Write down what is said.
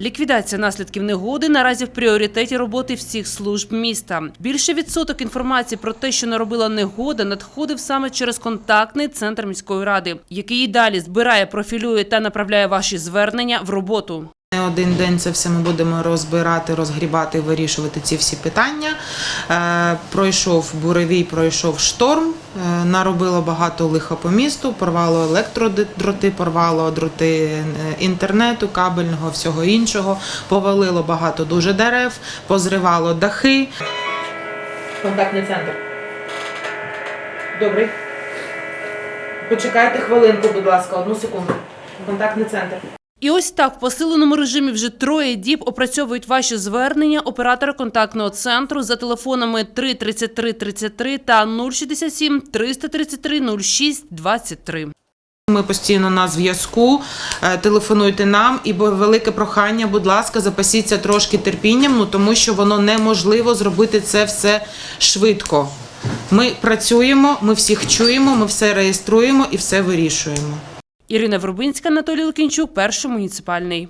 Ліквідація наслідків негоди наразі в пріоритеті роботи всіх служб міста. Більше відсоток інформації про те, що наробила негода, надходив саме через контактний центр міської ради, який і далі збирає, профілює та направляє ваші звернення в роботу. Не один день це все ми будемо розбирати, розгрібати, вирішувати ці всі питання. Е, пройшов буревій, пройшов шторм, е, наробило багато лиха по місту, порвало електродроти, порвало дроти е, інтернету, кабельного, всього іншого, повалило багато дуже дерев, позривало дахи. Контактний центр. Добрий. Почекайте хвилинку, будь ласка, одну секунду. Контактний центр. І ось так в посиленому режимі вже троє діб опрацьовують ваші звернення оператора контактного центру за телефонами 333 33 та 067 333 06 23. Ми постійно на зв'язку. Е, Телефонуйте нам і велике прохання, будь ласка, запасіться трошки терпінням, ну тому що воно неможливо зробити це все швидко. Ми працюємо, ми всіх чуємо, ми все реєструємо і все вирішуємо. Ірина Врубинська, Анатолій Лукінчук, перший муніципальний.